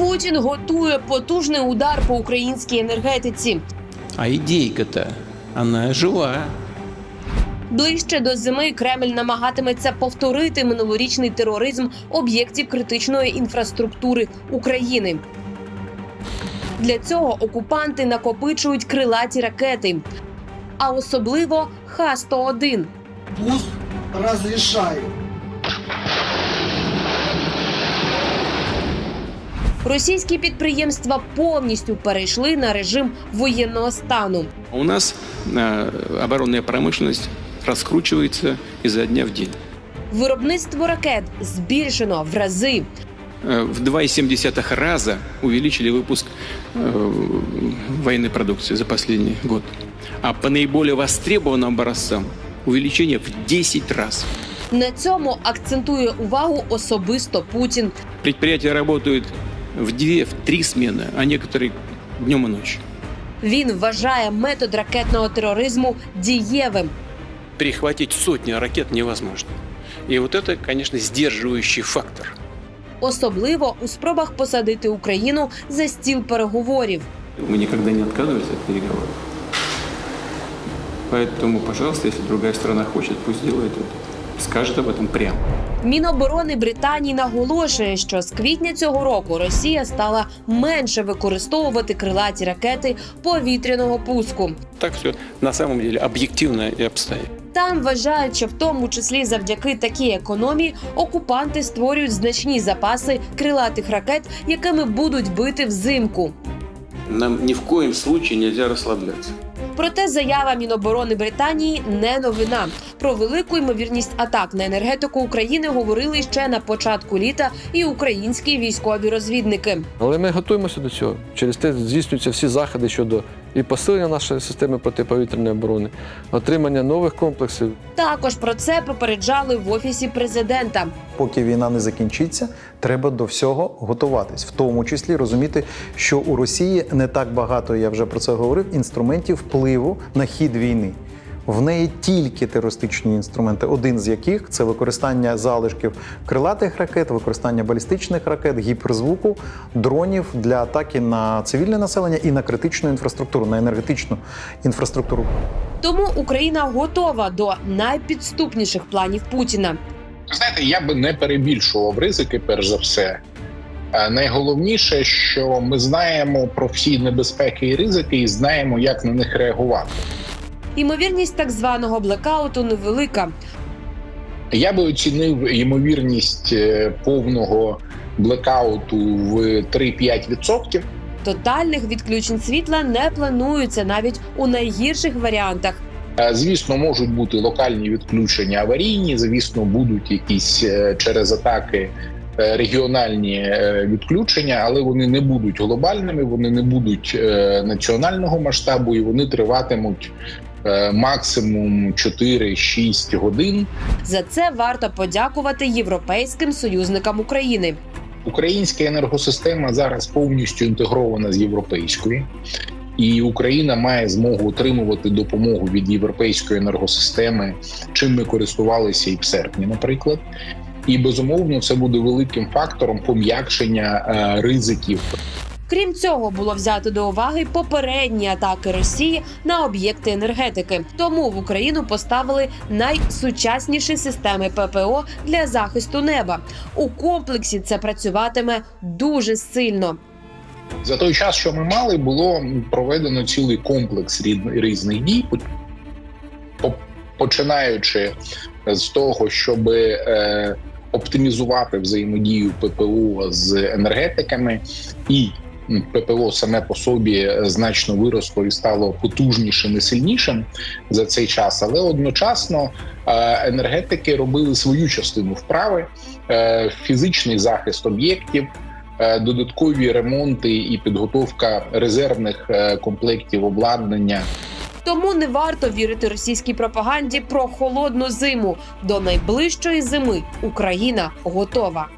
Путін готує потужний удар по українській енергетиці. А идейка-то, она жива. Ближче до зими Кремль намагатиметься повторити минулорічний тероризм об'єктів критичної інфраструктури України. Для цього окупанти накопичують крилаті ракети, а особливо Х-101. Пуск разрешаю. Російські підприємства повністю перейшли на режим воєнного стану. У нас э, оборонная промышленность раскручивается изо дня в день. Виробництво ракет збільшено в рази. Э, В 2,7 раза увеличили выпуск э, военной продукции за последний год. А по наиболее востребованным образцам увеличение в 10 раз. На цьому акцентує увагу особисто Путін. Предприятия работают в две, в три смены, а некоторые днем и ночью. Він вважає метод ракетного тероризму дієвим. Перехватить сотни ракет невозможно. И вот это, конечно, сдерживающий фактор. особливо у спробах посадити Україну за стіл переговорів. Мы никогда не отказывались от переговоров. Поэтому, пожалуйста, если другая страна хочет, пусть делает это. Скажет об этом прямо. Міноборони Британії наголошує, що з квітня цього року Росія стала менше використовувати крилаті ракети повітряного пуску. Так все на самом деле объективно и обстоит. Там вважають, що в тому числі завдяки такій економії окупанти створюють значні запаси крилатих ракет, якими будуть бити взимку. Нам ни в коем случае нельзя расслабляться. Проте заява Міноборони Британії не новина. Про велику ймовірність атак на енергетику України говорили ще на початку літа і українські військові розвідники. Але ми готуємося до цього. Через те здійснюються всі заходи щодо і посилення нашої системи протиповітряної оборони, отримання нових комплексів. Також про це попереджали в офісі президента. Поки війна не закінчиться, треба до всього готуватись, в тому числі розуміти, що у Росії не так багато, я вже про це говорив, інструментів впливу на хід війни. В неї тільки терористичні інструменти, один з яких це використання залишків крилатих ракет, використання балістичних ракет, гіперзвуку, дронів для атаки на цивільне населення і на критичну інфраструктуру, на енергетичну інфраструктуру. Тому Україна готова до найпідступніших планів Путіна. Знаєте, я би не перебільшував ризики, перш за все. Е, Найголовніше, що ми знаємо про всі небезпеки і ризики, і знаємо, як на них реагувати. Ймовірність так званого блекауту невелика. Я би оцінив ймовірність е, повного блекауту в 3-5%. Тотальних відключень світла не планується навіть у найгірших варіантах. Е, Звісно, можуть бути локальні відключення аварійні. Звісно, будуть якісь е, через атаки регіональні відключення, але вони не будуть глобальними, вони не будуть національного масштабу і вони триватимуть максимум 4-6 годин. За це варто подякувати європейським союзникам України. Українська енергосистема зараз повністю інтегрована з європейською, і Україна має змогу отримувати допомогу від європейської енергосистеми, чим ми користувалися і в серпні, наприклад. І безумовно, це буде великим фактором пом'якшення е, ризиків Крім цього, було взято до уваги попередні атаки Росії на об'єкти енергетики. Тому в Україну поставили найсучасніші системи ППО для захисту неба. У комплексі це працюватиме дуже сильно. За той час, що ми мали, було проведено цілий комплекс різних дій, по- по- починаючи з того, щоб е, оптимізувати взаємодію ППО з енергетиками, і ППО саме по собі значно виросло і стало потужнішим і сильнішим за цей час, але одночасно е, енергетики робили свою частину вправи, е, фізичний захист об'єктів е, додаткові ремонти і підготовка резервних комплектів обладнання. Тому не варто вірити російській пропаганді про холодну зиму. До найближчої зими Україна готова.